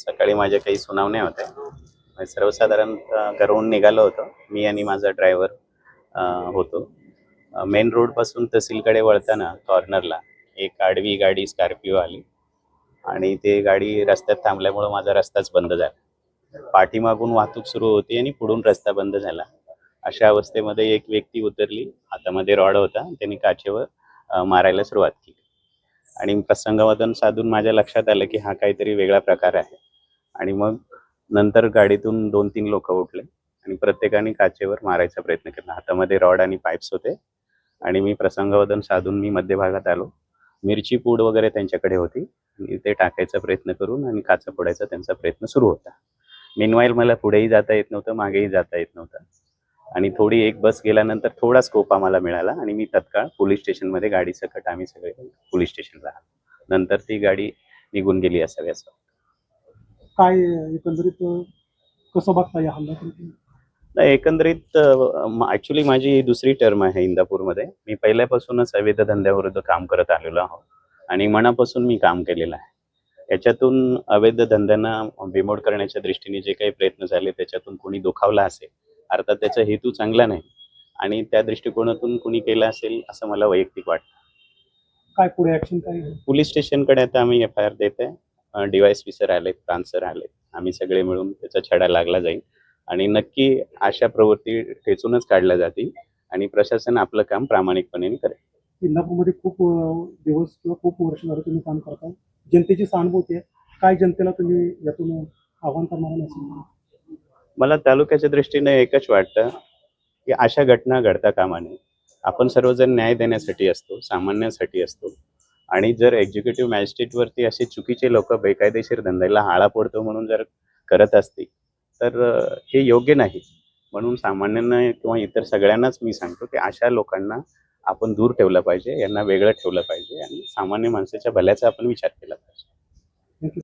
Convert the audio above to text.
सकाळी माझ्या काही सुनावण्या होत्या. सर्वसाधारण अ, घरून निघालो होतो. मी आणि माझा ड्रायव्हर होतो. मेन रोडपासून तहसीलकडे वळताना कॉर्नरला एक आडवी गाडी स्कॉर्पिओ आली आणि ते गाडी रस्त्यात थांबल्यामुळं माझा रस्ताच बंद झाला. पाठीमागून वाहतूक सुरू होती आणि पुढून रस्ता बंद झाला. अशा अवस्थेमध्ये एक व्यक्ती उतरली. हातामध्ये रॉड होता. त्यांनी काचेवर मारायला सुरुवात केली. आणि प्रसंगवादन साधून माझ्या लक्षात आलं की हा काहीतरी वेगळा प्रकार आहे. आणि मग नंतर गाडीतून दोन तीन लोक उठले आणि प्रत्येकाने काचेवर मारायचा प्रयत्न केला. हातामध्ये रॉड आणि पाईप्स होते आणि मी प्रसंगवदन साधून मी मध्यभागात आलो. मिरची पूड वगैरे त्यांच्याकडे होती. आणि ते टाकायचा प्रयत्न करून आणि काचा फोडायचा त्यांचा प्रयत्न सुरू होता. मिनवाईल मला पुढेही जाता येत नव्हतं मागेही जाता येत नव्हतं. आणि थोडी एक बस गेल्यानंतर थोडा स्कोप आम्हाला मिळाला आणि मी तत्काळ पोलीस स्टेशनमध्ये गाडी सकट आम्ही सगळे पोलीस स्टेशनला आलो. नंतर ती गाडी निघून गेली असावी असं काय एकंदरीत कसं बघता या हल्ल्याकडे नाही एकंदरीत ॲक्च्युली माझी दुसरी टर्म आहे इंदापूरमध्ये. मी पहिल्यापासूनच अवैध धंद्याविरुद्ध काम करत आलेलो आहो आणि मनापासून मी काम केलेलं आहे. याच्यातून अवैध धंद्यांना बिमोड करण्याच्या दृष्टीने जे काही प्रयत्न झाले त्याच्यातून कोणी दुखावला असेल अर्थात त्याचा हेतू चांगला नाही. आणि त्या दृष्टिकोनातून कुणी केला असेल असं मला वैयक्तिक वाटतं. काय पुढे ऍक्शन काय? पोलीस स्टेशनकडे आता आम्ही एफ आय आर देत आहे डीवायएसपी सर आलेत प्रांत सर आलेत आम्ही सगळे मिळून त्याचा छडा लागला जाईल. आणि नक्की अशा प्रवृत्ती ठेचूनच काढल्या जातील आणि प्रशासन आपलं काम प्रामाणिकपणे करेल. इंदापूरमध्ये खूप दिवस किंवा खूप वर्ष झालं तुम्ही काम करताय. जनतेची सहानुभूती आहे. काय जनतेला तुम्ही यातून आव्हान करणार नाही मला तालुक्याच्या दृष्टीने एकच वाटतं की अशा घटना घडता कामा नये. आपण सर्वजण न्याय देण्यासाठी असतो सामान्यासाठी असतो. आणि जर एक्झिक्युटिव्ह मॅजिस्ट्रेटवरती असे चुकीचे लोक बेकायदेशीर धंद्याला आळा पडतो म्हणून जर करत असतील तर हे योग्य नाही. म्हणून सामान्यांना किंवा इतर सगळ्यांनाच मी सांगतो की अशा लोकांना आपण दूर ठेवलं पाहिजे यांना वेगळं ठेवलं पाहिजे आणि सामान्य माणसाच्या भल्याचा आपण विचार केला पाहिजे.